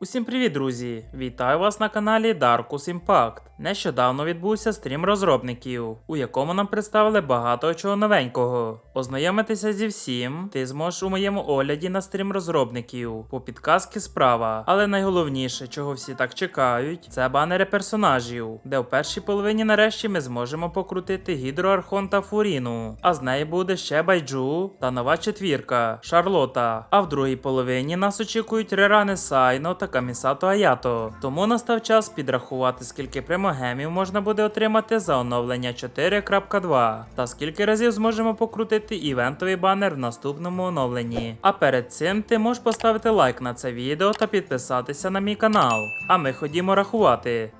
Усім привіт, друзі! Вітаю вас на каналі Darkus Impact. Нещодавно відбувся стрім розробників, у якому нам представили багато чого новенького. Ознайомитися зі всім ти зможеш у моєму огляді на стрім розробників по підказки справа. Але найголовніше, чого всі так чекають, це банери персонажів, де в першій половині нарешті ми зможемо покрутити гідроархонта Фуріну, а з неї буде ще Байджу та нова четвірка Шарлота. А в другій половині нас очікують Реране Сайно та Камісато Аято. Тому настав час підрахувати, скільки примогемів можна буде отримати за оновлення 4.2 та скільки разів зможемо покрутити івентовий банер в наступному оновленні. А перед цим ти можеш поставити лайк на це відео та підписатися на мій канал. А ми ходімо рахувати.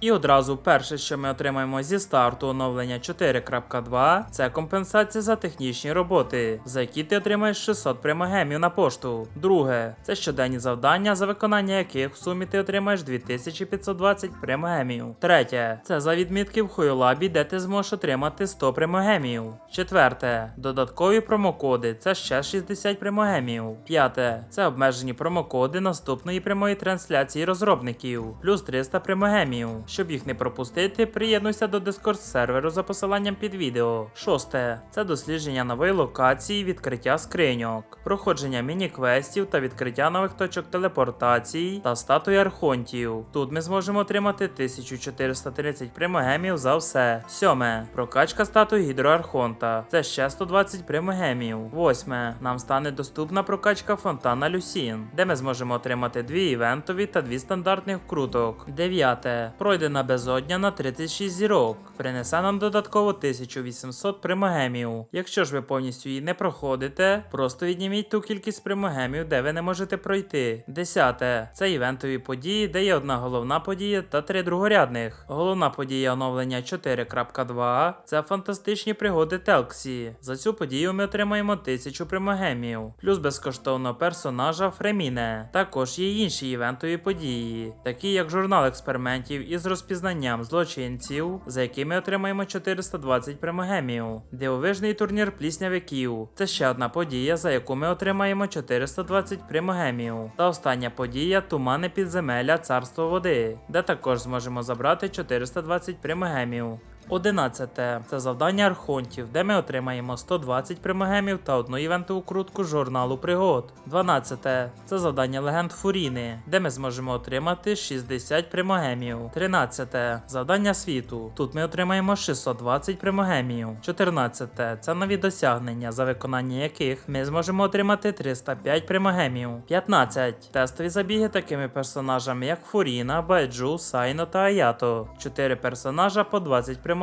І одразу перше, що ми отримаємо зі старту оновлення 4.2, це компенсація за технічні роботи, за які ти отримаєш 600 примагемів на пошту. Друге, це щоденні завдання, за виконання яких в сумі ти отримаєш 2520 примагемів. Третє, це за відмітки в Хойолабі, де ти зможеш отримати 100 примагемів. Четверте, додаткові промокоди, це ще 60 примагемів. П'яте, це обмежені промокоди наступної прямої трансляції розробників, плюс 300 примагемів. Щоб їх не пропустити, приєднуйся до Discord серверу за посиланням під відео. Шосте це дослідження нової локації, відкриття скриньок, проходження міні-квестів та відкриття нових точок телепортації та статуї архонтів. Тут ми зможемо отримати 1430 примогемів за все. Сьоме прокачка статуї гідроархонта. Це ще 120 примогемів. Восьме нам стане доступна прокачка фонтана Люсін, де ми зможемо отримати дві івентові та дві стандартних круток. Дев'яте пройдена безодня на 36 зірок. Принесе нам додатково 1800 примогемів. Якщо ж ви повністю її не проходите, просто відніміть ту кількість примогемів, де ви не можете пройти. Десяте це івентові події, де є одна головна подія та три другорядних. Головна подія оновлення 4.2 це фантастичні пригоди Телксі. За цю подію ми отримаємо 1000 примогемів, плюс безкоштовного персонажа Фреміне. Також є інші івентові події, такі як журнал експериментів із розпізнанням злочинців, за якими отримаємо 420 примогемію, Дивовижний турнір пліснявиків. Це ще одна подія, за яку ми отримаємо 420 примогемію. Та остання подія Тумани підземелля Царство води, де також зможемо забрати 420 примогемів. 11. Це завдання архонтів, де ми отримаємо 120 примагемів та одну івентову крутку журналу пригод. 12. Це завдання легенд Фуріни, де ми зможемо отримати 60 примагемів. 13. Завдання світу. Тут ми отримаємо 620 примагемів. 14. Це нові досягнення, за виконання яких ми зможемо отримати 305 примагемів. 15. Тестові забіги такими персонажами, як Фуріна, Байджу, Сайно та Аято. 4 персонажа по 20 примагемів.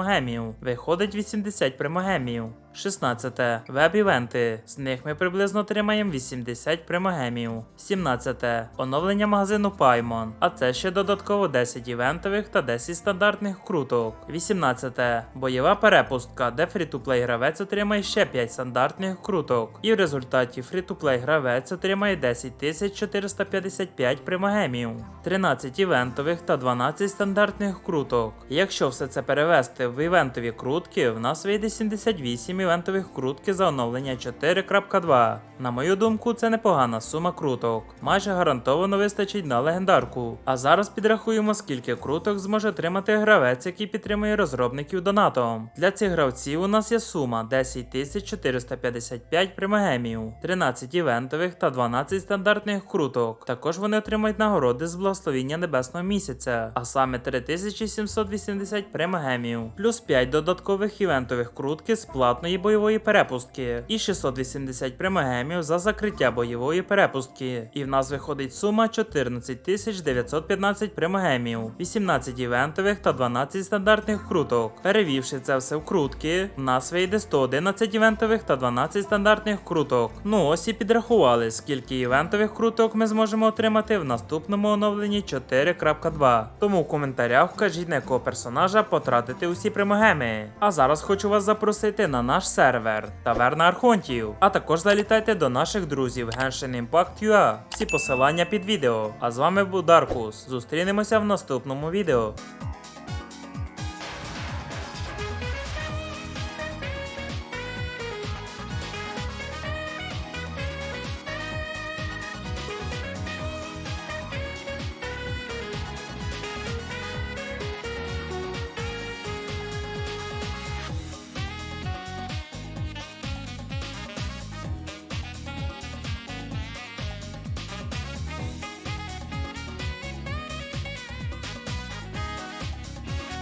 Виходить 80 примагемів. 16. Веб-івенти. З них ми приблизно отримаємо 80 примагемів. 17. Оновлення магазину Paimon. А це ще додатково 10 івентових та 10 стандартних круток. 18. Бойова перепустка, де фрі-ту-плей гравець отримає ще 5 стандартних круток. І в результаті фрі-ту-плей гравець отримає 10 455 примагемів. 13 івентових та 12 стандартних круток. Якщо все це перевести в івентові крутки, в нас вийде 78 івентових крутки за оновлення 4.2. На мою думку, це непогана сума круток. Майже гарантовано вистачить на легендарку. А зараз підрахуємо, скільки круток зможе отримати гравець, який підтримує розробників донатом. Для цих гравців у нас є сума 10 455 примагемів, 13 івентових та 12 стандартних круток. Також вони отримають нагороди з благословіння небесного місяця, а саме 3780 примагемів, плюс 5 додаткових івентових крутки з платної бойової перепустки і 680 примагемів за закриття бойової перепустки. І в нас виходить сума 14 915 примагемів, 18 івентових та 12 стандартних круток. Перевівши це все в крутки, в нас вийде 111 івентових та 12 стандартних круток. Ну ось і підрахували, скільки івентових круток ми зможемо отримати в наступному оновленні 4.2. Тому в коментарях вкажіть на якого персонажа потратити усі примагеми. А зараз хочу вас запросити на наш сервер Таверна Архонтів. А також залітайте до наших друзів Genshin Impact UA. Всі посилання під відео. А з вами був Даркус. Зустрінемося в наступному відео.